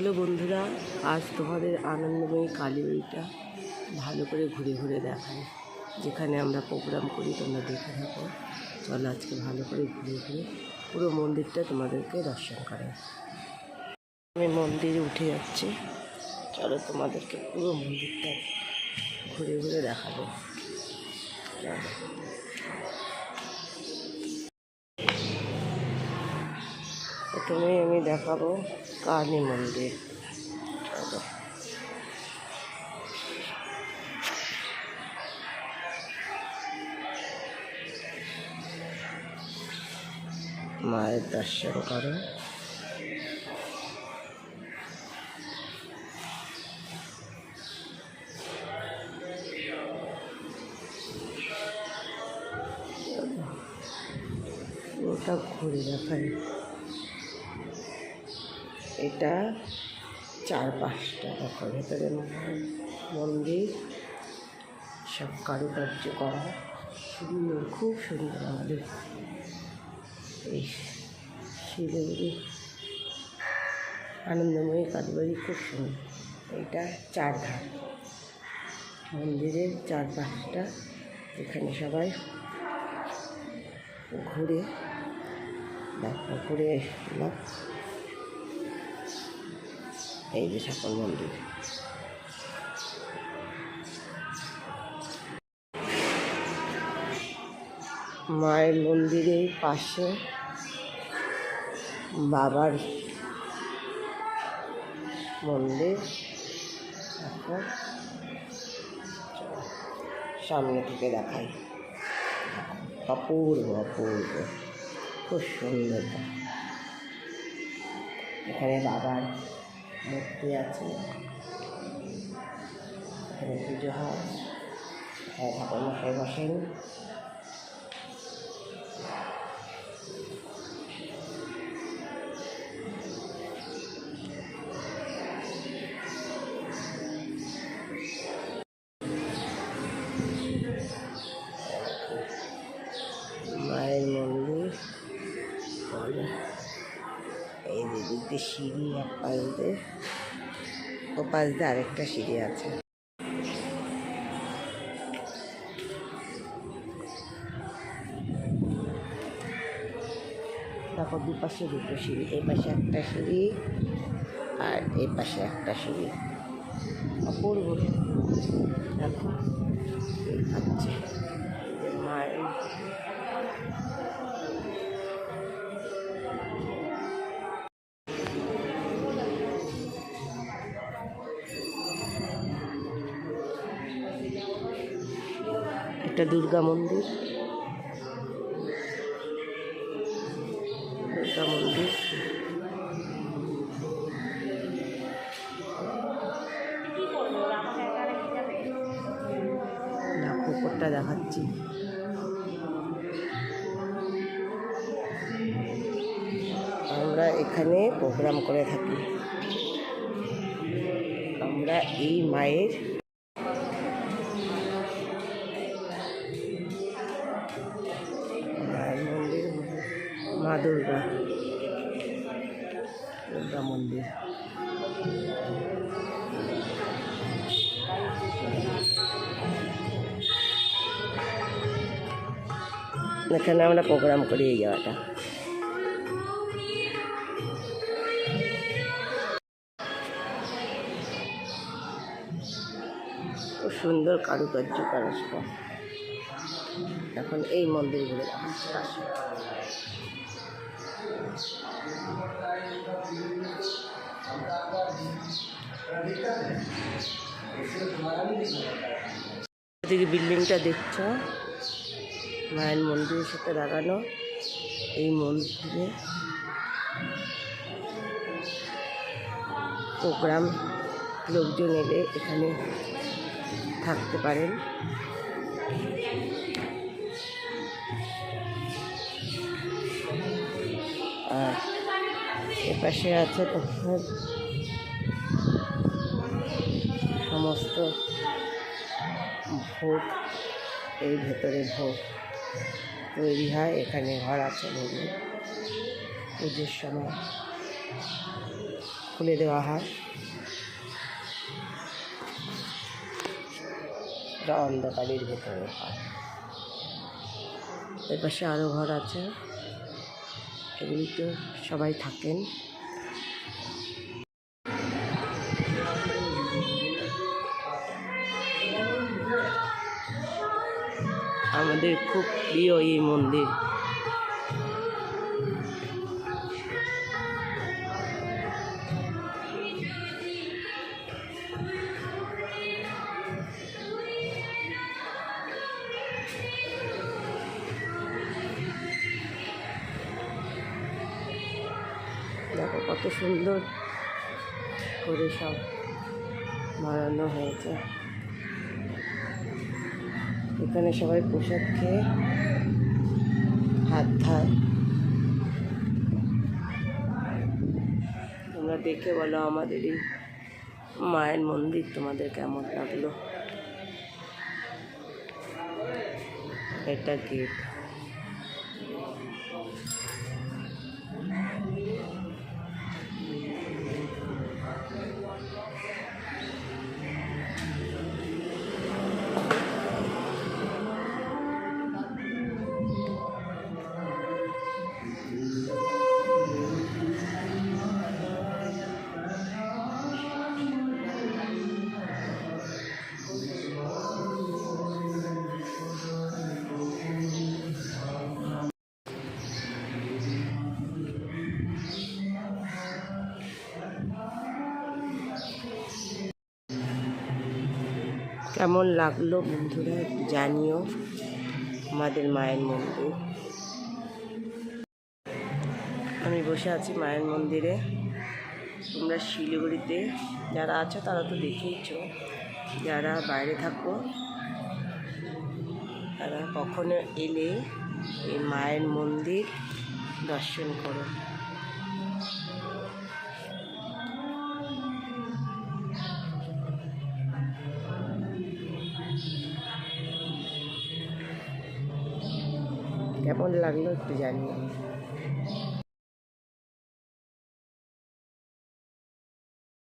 Hello বন্ধুরা, আজ তোমাদের আনন্দময়ী কালীবাড়িটা ভালো করে ঘুরে ঘুরে দেখাই যেখানে আমরা প্রোগ্রাম করি, তোমরা দেখে থাকো। চলো আজকে ভালো করে ঘুরে ঘুরে পুরো মন্দিরটা তোমাদেরকে দর্শন করে আমি মন্দিরে উঠে যাচ্ছি, চলো তোমাদেরকে পুরো মন্দিরটা ঘুরে ঘুরে দেখাবো। চলো। প্রথমে আমি দেখাবো কালী মন্দির। চলো মায়ের দর্শন করো। ওটা ঘুরে দেখায় এটা চার পাঁচটা দেখো ভেতরে মন্দির, সব কারুকার্য করা। সুন্দর, খুব সুন্দর আমাদের। এই শিলিগুড়ি আনন্দময়ী কালীবাড়ি খুব সুন্দর। এটা চার ধাপ মন্দিরের চার পাঁচটা এখানে সবাই ঘুরে ঘুরে এলাম এই যে সকল মন্দির। মায়ের মন্দিরের পাশে বাবার মন্দির। এখন সামনে থেকে দেখাই। অপূর্ব অপূর্ব। খুব সুন্দর। এখানে বাবার মূর্তি আছে। এখানে পুজো হয়। এখানে ঠাকুর বসেন। মায়ের মন্দির। এই যে সিঁড়ি এক ও পাশ দিয়ে আরেকটা সিঁড়ি আছে। দেখো, দুপাশে দুটো সিঁড়ি, এই পাশে একটা সিঁড়ি আর এই পাশে একটা সিঁড়ি। অপূর্ব। দেখো আচ্ছা একটা দুর্গা মন্দির। দুর্গা মন্দির। পুকুরটা দেখাচ্ছি। আমরা এখানে প্রোগ্রাম করে থাকি। আমরা এই মায়ের দুর্গা। দুর্গা মন্দির। এখানে আমরা প্রোগ্রাম করি এই জায়গাটা। খুব সুন্দর কারুকার্য করা এখন এই মন্দির এদিকে বিল্ডিংটা দেখছ? মায়ের মন্দিরের সাথে লাগানো এই মন্দিরে। প্রোগ্রাম, লোকজন এলে এখানে থাকতে পারেন। আর এপাশে আছে তোমার সমস্ত ভোগ এই ভেতরে ভোগ তৈরি হয়, এখানে ঘর আছে ভোগে পুজোর সময় খুলে দেওয়া হয়। এটা অন্ধকারের ভেতরে হয়। এর পাশে আরও ঘর আছে। এগুলিতে সবাই থাকেন। আমাদের খুব প্রিয় এই মন্দির। দেখো কত সুন্দর করে সব বানানো হয়েছে। এখানে সবাই প্রসাদ খেয়ে হাত ধায় তোমরা দেখে বলো আমাদের এই মায়ের মন্দির তোমাদের কেমন লাগল? এটা গেট কেমন লাগল বন্ধুরা জানিও আমাদের মায়ের মন্দির। আমি বসে আছি মায়ের মন্দিরে। তোমরা শিলিগুড়িতে যারা আছো তারা তো দেখেইছো। যারা বাইরে থাকো, তারা কখনো এলে এই মায়ের মন্দির দর্শন করো। কেমন লাগল একটু জানিও।